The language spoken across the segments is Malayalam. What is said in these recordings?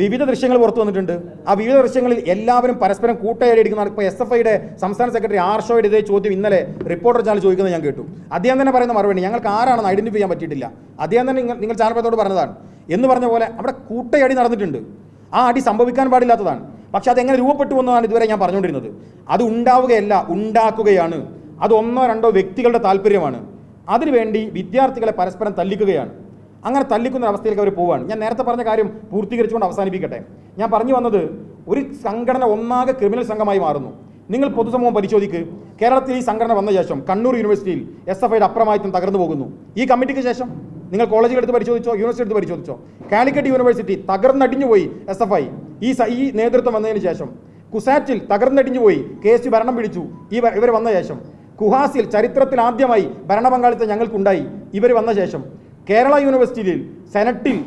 വിവിധ ദൃശ്യങ്ങൾ പുറത്തു വന്നിട്ടുണ്ട്. ആ വിവിധ ദൃശ്യങ്ങളിൽ എല്ലാവരും പരസ്പരം കൂട്ടയടി അടിക്കുന്നതാണ് ഇപ്പോൾ എസ് എഫ് ഐയുടെ സംസ്ഥാന സെക്രട്ടറി ആർ ആർഷോയുടെ ഇതേ ചോദ്യം ഇന്നലെ റിപ്പോർട്ടർ ചാനൽ ചോദിക്കുന്നത് ഞാൻ കേട്ടു. അദ്ദേഹം തന്നെ പറയുന്ന മറുപടി ഞങ്ങൾക്ക് ആരാണെന്ന് ഐഡന്റിഫൈ ചെയ്യാൻ പറ്റിയിട്ടില്ല. അദ്ദേഹം തന്നെ നിങ്ങൾ നിങ്ങൾ ചാനൽപ്പത്തോട് പറഞ്ഞതാണ്. എന്ന് പറഞ്ഞ പോലെ അവിടെ കൂട്ടയടി നടന്നിട്ടുണ്ട്. ആ അടി സംഭവിക്കാൻ പാടില്ലാത്തതാണ്. പക്ഷെ അതെങ്ങനെ രൂപപ്പെട്ടു എന്നതാണ് ഇതുവരെ ഞാൻ പറഞ്ഞുകൊണ്ടിരുന്നത്. അത് ഉണ്ടാവുകയല്ല ഉണ്ടാക്കുകയാണ്. അത് ഒന്നോ രണ്ടോ വ്യക്തികളുടെ താല്പര്യമാണ്. അതിനുവേണ്ടി വിദ്യാർത്ഥികളെ പരസ്പരം തല്ലിക്കുകയാണ്. അങ്ങനെ തല്ലിക്കുന്ന അവസ്ഥയിലേക്ക് അവർ പോവുകയാണ് ഞാൻ നേരത്തെ പറഞ്ഞ കാര്യം പൂർത്തീകരിച്ചുകൊണ്ട് അവസാനിപ്പിക്കട്ടെ. ഞാൻ പറഞ്ഞു വന്നത് ഒരു സംഘടന ഒന്നാകെ ക്രിമിനൽ സംഘമായി മാറുന്നു. നിങ്ങൾ പൊതുസമൂഹം പരിശോധിക്ക്. കേരളത്തിൽ ഈ സംഘടന വന്ന ശേഷം കണ്ണൂർ യൂണിവേഴ്സിറ്റിയിൽ എസ് എഫ് ഐയുടെ അപ്രമാദിത്വം തകർന്നു പോകുന്നു. ഈ കമ്മിറ്റിക്ക് ശേഷം നിങ്ങൾ കോളേജുകൾ എടുത്ത് പരിശോധിച്ചോ യൂണിവേഴ്സിറ്റി എടുത്ത് പരിശോധിച്ചോ? കാലിക്കറ്റ് യൂണിവേഴ്സിറ്റി തകർന്നടിഞ്ഞു പോയി എസ് എഫ് ഐ ഈ ഈ നേതൃത്വം വന്നതിന് ശേഷം കുസാറ്റിൽ തകർന്നടിഞ്ഞു പോയി കെ എസ് ഭരണം പിടിച്ചു. ഈ ഇവർ വന്ന ശേഷം. കുഹാസിൽ ചരിത്രത്തിൽ ആദ്യമായി ഭരണപങ്കാളിത്തം ഞങ്ങൾക്കുണ്ടായി. ഇവർ വന്ന ശേഷം. കേരള യൂണിവേഴ്സിറ്റിയിൽ സെനറ്റിൽ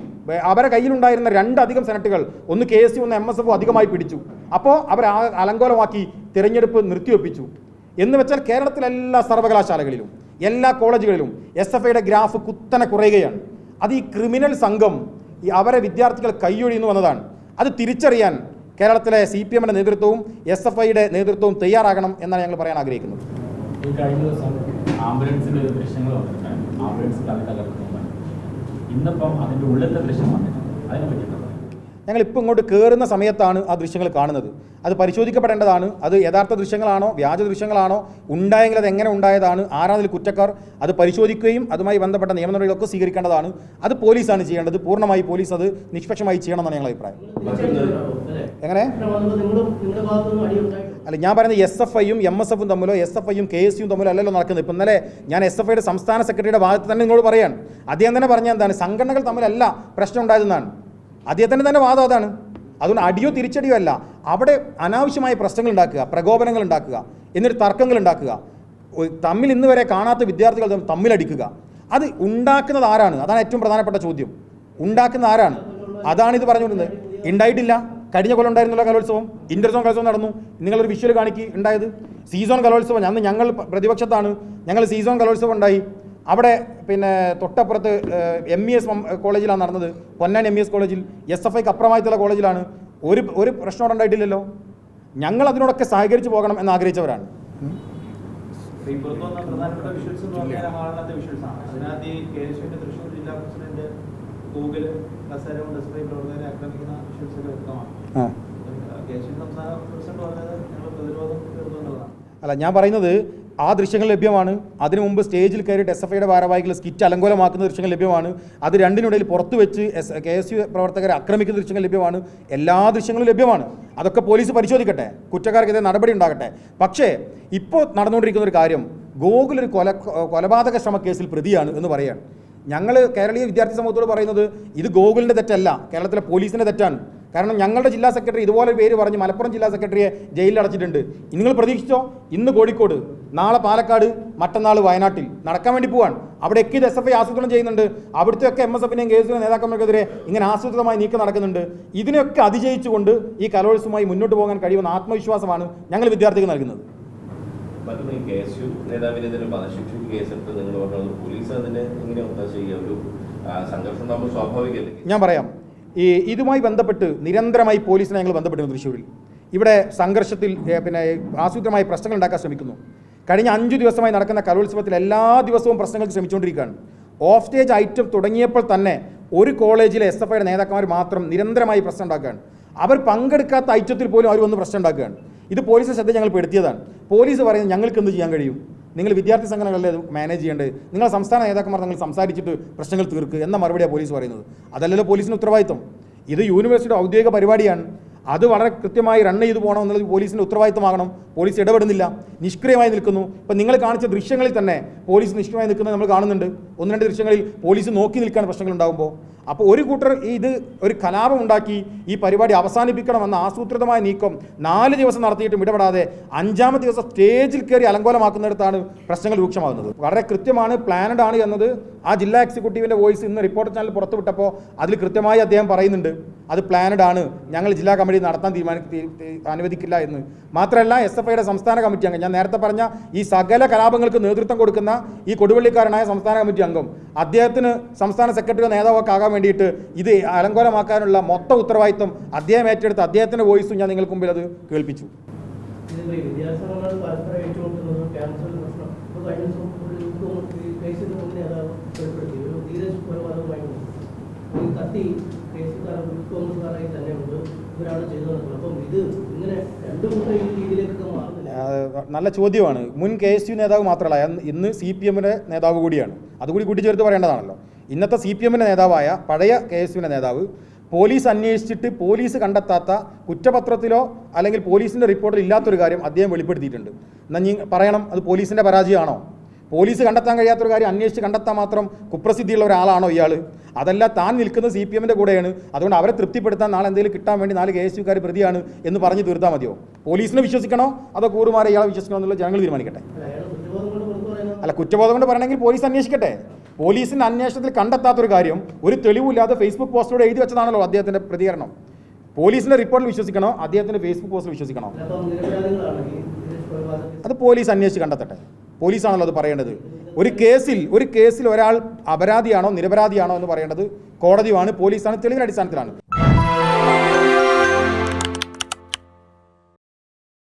അവരെ കയ്യിലുണ്ടായിരുന്ന രണ്ടധികം സെനറ്റുകൾ ഒന്ന് കെ എസ് ഒന്ന് എം എസ് എഫ് അധികമായി പിടിച്ചു. അപ്പോൾ അവർ അലങ്കോലമാക്കി തിരഞ്ഞെടുപ്പ് നിർത്തിവെപ്പിച്ചു. എന്ന് വെച്ചാൽ കേരളത്തിലെ എല്ലാ സർവകലാശാലകളിലും എല്ലാ കോളേജുകളിലും എസ് എഫ് ഐയുടെ ഗ്രാഫ് കുത്തനെ കുറയുകയാണ്. അത് ഈ ക്രിമിനൽ സംഘം ഈ അവരെ വിദ്യാർത്ഥികൾ കൈയൊഴിയുന്നു എന്നതാണ്. അത് തിരിച്ചറിയാൻ കേരളത്തിലെ സി പി എമ്മിന്റെ നേതൃത്വവും എസ് എഫ് ഐയുടെ നേതൃത്വവും തയ്യാറാകണം എന്നാണ് ഞങ്ങൾ പറയാൻ ആഗ്രഹിക്കുന്നത്. ഈ ദൃശ്യങ്ങൾ ആംബുലൻസ് തല തകർക്കുന്നു ഇന്നിപ്പം അതിന്റെ ഉള്ളിലത്തെ ദൃശ്യം വന്നിട്ടുണ്ട്. അതിനെ പറ്റിയിട്ട് ഞങ്ങൾ ഇപ്പോൾ ഇങ്ങോട്ട് കയറുന്ന സമയത്താണ് ആ ദൃശ്യങ്ങൾ കാണുന്നത്. അത് പരിശോധിക്കപ്പെടേണ്ടതാണ്. അത് യഥാർത്ഥ ദൃശ്യങ്ങളാണോ വ്യാജ ദൃശ്യങ്ങളാണോ ഉണ്ടായെങ്കിൽ അത് എങ്ങനെ ഉണ്ടായതാണ് ആരാതിൽ കുറ്റക്കാർ അത് പരിശോധിക്കുകയും അതുമായി ബന്ധപ്പെട്ട നിയമ നടപടികളൊക്കെ സ്വീകരിക്കേണ്ടതാണ്. അത് പോലീസാണ് ചെയ്യേണ്ടത്. പൂർണമായി പോലീസ് അത് നിഷ്പക്ഷമായി ചെയ്യണമെന്നാണ് ഞങ്ങളുടെ അഭിപ്രായം. എങ്ങനെ? അല്ല ഞാൻ പറയുന്നത് എസ് എഫ് ഐയും എം എസ് എഫും തമ്മിലോ എസ് എഫ് ഐയും കെ എസ് യും തമ്മിലോ അല്ലല്ലോ നടക്കുന്നത്. ഇപ്പം ഇന്നലെ ഞാൻ എസ് എഫ് ഐയുടെ സംസ്ഥാന സെക്രട്ടറിയുടെ ഭാഗത്ത് തന്നെ നിങ്ങളോട് പറയാണ്. അദ്ദേഹം തന്നെ പറഞ്ഞ എന്താണ്? സംഘടനകൾ തമ്മിലല്ല പ്രശ്നം ഉണ്ടായതെന്നാണ്. അദ്ദേഹത്തിന്റെ തന്നെ വാദം അതാണ്. അതുകൊണ്ട് അടിയോ തിരിച്ചടിയോ അല്ല. അവിടെ അനാവശ്യമായ പ്രശ്നങ്ങൾ ഉണ്ടാക്കുക പ്രകോപനങ്ങൾ ഉണ്ടാക്കുക എന്നിട്ട് തർക്കങ്ങൾ ഉണ്ടാക്കുക. തമ്മിൽ ഇന്ന് വരെ കാണാത്ത വിദ്യാർത്ഥികൾ തമ്മിലടിക്കുക. അത് ഉണ്ടാക്കുന്നത് ആരാണ്? അതാണ് ഏറ്റവും പ്രധാനപ്പെട്ട ചോദ്യം. ഉണ്ടാക്കുന്ന ആരാണ്? അതാണ് ഇത് പറഞ്ഞുകൊണ്ടിരുന്നത്. ഉണ്ടായിട്ടില്ല. കഴിഞ്ഞ കൊല്ലം ഉണ്ടായിരുന്നല്ലോ കലോത്സവം. ഇന്റർസോൺ കലോത്സവം നടന്നു. നിങ്ങളൊരു വിഷ്വൽ കാണിക്ക് ഉണ്ടായത്. സീസോൺ കലോത്സവം അന്ന് ഞങ്ങൾ പ്രതിപക്ഷത്താണ്. ഞങ്ങൾ സീസോൺ കലോത്സവം ഉണ്ടായി. അവിടെ പിന്നെ തൊട്ടപ്പുറത്ത് എം ഇ എസ് കോളേജിലാണ് നടന്നത്. പൊന്നാൻ എം ഇ എസ് കോളേജിൽ എസ് എഫ് ഐക്ക് അപ്പുറമായിട്ടുള്ള കോളേജിലാണ് ഒരു ഒരു പ്രശ്നം ഉണ്ടായിട്ടില്ലല്ലോ. ഞങ്ങൾ അതിനോടൊക്കെ സഹകരിച്ച് പോകണം എന്ന് ആഗ്രഹിച്ചവരാണ്. അതിനകത്ത് ഈ കെ എസ് തൃശ്ശൂർ ജില്ലാ പ്രസിഡന്റ് ഗൂഗിൾ പ്രവർത്തകരെ ആക്രമിക്കുന്ന വ്യക്തമാണ്. അല്ല ഞാൻ പറയുന്നത് ആ ദൃശ്യങ്ങൾ ലഭ്യമാണ്. അതിനു മുമ്പ് സ്റ്റേജിൽ കയറിയിട്ട് എസ് എഫ് ഐയുടെ ഭാരവാഹികൾ സ്കിറ്റ് അലങ്കോലമാക്കുന്ന ദൃശ്യങ്ങൾ ലഭ്യമാണ്. അത് രണ്ടിനിടയിൽ പുറത്തു വെച്ച് എസ് കെ എസ് യു പ്രവർത്തകരെ ആക്രമിക്കുന്ന ദൃശ്യങ്ങൾ ലഭ്യമാണ്. എല്ലാ ദൃശ്യങ്ങളും ലഭ്യമാണ്. അതൊക്കെ പോലീസ് പരിശോധിക്കട്ടെ. കുറ്റക്കാർക്കെതിരെ നടപടി ഉണ്ടാകട്ടെ. പക്ഷേ ഇപ്പോൾ നടന്നുകൊണ്ടിരിക്കുന്ന ഒരു കാര്യം ഗോകുൽ ഒരു കൊല കൊലപാതക ശ്രമ കേസിൽ പ്രതിയാണ് എന്ന് പറയാണ് ഞങ്ങൾ കേരളീയ വിദ്യാർത്ഥി സമൂഹത്തോട് പറയുന്നത് ഇത് ഗോകുലിന്റെ തെറ്റല്ല കേരളത്തിലെ പോലീസിന്റെ തെറ്റാണ്. കാരണം ഞങ്ങളുടെ ജില്ലാ സെക്രട്ടറി ഇതുപോലെ പേര് പറഞ്ഞ് മലപ്പുറം ജില്ലാ സെക്രട്ടറിയെ ജയിലിൽ അടച്ചിട്ടുണ്ട്. നിങ്ങൾ പ്രതീക്ഷിച്ചോ? ഇന്ന് കോഴിക്കോട് നാളെ പാലക്കാട് മറ്റന്നാൾ വയനാട്ടിൽ നടക്കാൻ വേണ്ടി പോവാൻ അവിടെയൊക്കെ ഇത് എസ് എഫ് ഐ ആസൂത്രണം ചെയ്യുന്നുണ്ട്. അവിടുത്തെയൊക്കെ എം എസ് എഫിനെയും കെ എസ് നേതാക്കന്മാർക്കെതിരെ ഇങ്ങനെ ആസൂത്രിതമായി നീക്കം നടക്കുന്നുണ്ട്. ഇതിനെയൊക്കെ അതിജയിച്ചുകൊണ്ട് ഈ കലോത്സവമായി മുന്നോട്ട് പോകാൻ കഴിയുന്ന ആത്മവിശ്വാസമാണ് ഞങ്ങൾ വിദ്യാർത്ഥികൾ നൽകുന്നത്. മറ്റൊന്ന് ഈ കേസ് യു നേതാവിനെതിരെ വധശിക്ഷ കേസെടുത്ത് നിങ്ങൾ പറഞ്ഞത് പോലീസ് അതിനെ എങ്ങനെ ഒത്താശ ചെയ്യുക? ഒരു സംഘർഷം നമ്മൾ സ്വാഭാവികമല്ലേ ഞാൻ പറയാം. ഈ ഇതുമായി ബന്ധപ്പെട്ട് നിരന്തരമായി പോലീസിനെ ഞങ്ങൾ ബന്ധപ്പെട്ടിരുന്നു തൃശ്ശൂരിൽ. ഇവിടെ സംഘർഷത്തിൽ പിന്നെ ആസൂത്രമായ പ്രശ്നങ്ങൾ ഉണ്ടാക്കാൻ ശ്രമിക്കുന്നു. കഴിഞ്ഞ അഞ്ചു ദിവസമായി നടക്കുന്ന കലോത്സവത്തിൽ എല്ലാ ദിവസവും പ്രശ്നങ്ങൾ ശ്രമിച്ചുകൊണ്ടിരിക്കുകയാണ്. ഓഫ് സ്റ്റേജ് ഐറ്റം തുടങ്ങിയപ്പോൾ തന്നെ ഒരു കോളേജിലെ എസ് എഫ് ഐയുടെ നേതാക്കന്മാർ മാത്രം നിരന്തരമായി പ്രശ്നം ഉണ്ടാക്കുകയാണ്. അവർ പങ്കെടുക്കാത്ത ഐറ്റത്തിൽ പോലും അവർ വന്ന് പ്രശ്നം ഉണ്ടാക്കുകയാണ്. ഇത് പോലീസ് ശ്രദ്ധ ഞങ്ങൾ പെടുത്തിയതാണ്. പോലീസ് പറയുന്നത് ഞങ്ങൾക്ക് എന്ത് ചെയ്യാൻ കഴിയും? നിങ്ങൾ വിദ്യാർത്ഥി സംഘടനകളല്ലേ മാനേജ് ചെയ്യേണ്ടത്? നിങ്ങൾ സംസ്ഥാന നേതാക്കന്മാർ നിങ്ങൾ സംസാരിച്ചിട്ട് പ്രശ്നങ്ങൾ തീർക്കുക എന്ന മറുപടിയാണ് പോലീസ് പറയുന്നത്. അതല്ലല്ലോ പോലീസിന് ഉത്തരവാദിത്വം. ഇത് യൂണിവേഴ്സിറ്റിയുടെ ഔദ്യോഗിക പരിപാടിയാണ്. അത് വളരെ കൃത്യമായി റൺ ചെയ്തു പോകണം എന്നുള്ളത് പോലീസിന്റെ ഉത്തരവാദിത്തമാകണം. പോലീസ് ഇടപെടുന്നില്ല. നിഷ്ക്രിയമായി നിൽക്കുന്നു. ഇപ്പം നിങ്ങൾ കാണിച്ച ദൃശ്യങ്ങളിൽ തന്നെ പോലീസ് നിഷ്ക്രിയമായി നിൽക്കുന്നത് നമ്മൾ കാണുന്നുണ്ട്. ഒന്ന് രണ്ട് ദൃശ്യങ്ങളിൽ പോലീസ് നോക്കി നിൽക്കാൻ പ്രശ്നങ്ങൾ ഉണ്ടാകുമ്പോൾ അപ്പോൾ ഒരു കൂട്ടർ ഇത് ഒരു കലാപം ഉണ്ടാക്കി ഈ പരിപാടി അവസാനിപ്പിക്കണമെന്ന ആസൂത്രിതമായ നീക്കം നാല് ദിവസം നടത്തിയിട്ടും ഇടപെടാതെ അഞ്ചാമത്തെ ദിവസം സ്റ്റേജിൽ കയറി അലങ്കോലമാക്കുന്നിടത്താണ് പ്രശ്നങ്ങൾ രൂക്ഷമാകുന്നത്. വളരെ കൃത്യമാണ് പ്ലാനഡ് ആണ് എന്നത് ആ ജില്ലാ എക്സിക്യൂട്ടീവിന്റെ വോയിസ് ഇന്ന് റിപ്പോർട്ട് ചാനൽ പുറത്തുവിട്ടപ്പോൾ അതിൽ കൃത്യമായി അദ്ദേഹം പറയുന്നുണ്ട്. അത് പ്ലാനഡ് ആണ്. ഞങ്ങൾ ജില്ലാ കമ്മിറ്റി നടത്താൻ തീരുമാനി അനുവദിക്കില്ല എന്ന്. മാത്രമല്ല എസ് എഫ് ഐയുടെ സംസ്ഥാന കമ്മിറ്റി അംഗം. ഞാൻ നേരത്തെ പറഞ്ഞ ഈ സകല കലാപങ്ങൾക്ക് നേതൃത്വം കൊടുക്കുന്ന ഈ കൊടുവള്ളിക്കാരനായ സംസ്ഥാന കമ്മിറ്റി അംഗം. അദ്ദേഹത്തിന് സംസ്ഥാന സെക്രട്ടറിയോ നേതാവൊക്കെ ആകാൻ വേണ്ടിയിട്ട് ഇത് അലങ്കോലമാക്കാനുള്ള മൊത്തം ഉത്തരവാദിത്വം അദ്ദേഹം ഏറ്റെടുത്ത് അദ്ദേഹത്തിന്റെ വോയിസും ഞാൻ നിങ്ങൾക്ക് മുമ്പിൽ അത് കേൾപ്പിച്ചു. ഈ കത്തി ഇത് ഇങ്ങനെ മാറുന്നില്ല. നല്ല ചോദ്യമാണ്. മുൻ കെ എസ് യു നേതാവ് മാത്രമല്ല ഇന്ന് സി പി എമ്മിന്റെ നേതാവ് കൂടിയാണ്. അതുകൂടി കൂട്ടിച്ചേർത്ത് പറയേണ്ടതാണല്ലോ. ഇന്നത്തെ സി പി എമ്മിന്റെ നേതാവായ പഴയ കെ എസ് യുവിന്റെ നേതാവ് പോലീസ് അന്വേഷിച്ചിട്ട് പോലീസ് കണ്ടെത്താത്ത കുറ്റപത്രത്തിലോ അല്ലെങ്കിൽ പോലീസിന്റെ റിപ്പോർട്ടിൽ ഇല്ലാത്തൊരു കാര്യം അദ്ദേഹം വെളിപ്പെടുത്തിയിട്ടുണ്ട്. എന്നാൽ പറയണം അത് പോലീസിന്റെ പരാജയമാണോ? പോലീസ് കണ്ടെത്താൻ കഴിയാത്തൊരു കാര്യം അന്വേഷിച്ച് കണ്ടെത്താൻ മാത്രം കുപ്രസിദ്ധിയുള്ള ഒരാളാണോ ഇയാൾ അതല്ല താൻ നിൽക്കുന്നത് സി പി എമ്മിന്റെ കൂടെയാണ്. അതുകൊണ്ട് അവരെ തൃപ്തിപ്പെടുത്താൻ നാളെ എന്തെങ്കിലും കിട്ടാൻ വേണ്ടി നാല് കെ എസ് യുക്കാർ പ്രതിയാണ് എന്ന് പറഞ്ഞ് തീർത്താൽ മതിയോ? പോലീസിനെ വിശ്വസിക്കണോ? അതോ കൂറുമാരെ ഇയാളെ വിശ്വസിക്കണോ എന്നുള്ള ജനങ്ങൾ തീരുമാനിക്കട്ടെ. അല്ല, കുറ്റബോധം കൊണ്ട് പറയണമെങ്കിൽ പോലീസ് അന്വേഷിക്കട്ടെ. പോലീസിന്റെ അന്വേഷണത്തിൽ കണ്ടെത്താത്തൊരു കാര്യം ഒരു തെളിവില്ലാതെ ഫേസ്ബുക്ക് പോസ്റ്റിലൂടെ എഴുതി വെച്ചതാണല്ലോ അദ്ദേഹത്തിന്റെ പ്രതികരണം. പോലീസിന്റെ റിപ്പോർട്ടിൽ വിശ്വസിക്കണോ? അദ്ദേഹത്തിന്റെ ഫേസ്ബുക്ക് പോസ്റ്റിൽ വിശ്വസിക്കണോ? അത് പോലീസ് അന്വേഷിച്ച് കണ്ടെത്തട്ടെ. പോലീസാണല്ലോ അത് പറയേണ്ടത്. ഒരു കേസിൽ ഒരു കേസിൽ ഒരാൾ അപരാധിയാണോ നിരപരാധിയാണോ എന്ന് പറയേണ്ടത് കോടതിയുമാണ് പോലീസാണ് തെളിവിന്റെ അടിസ്ഥാനത്തിലാണ്.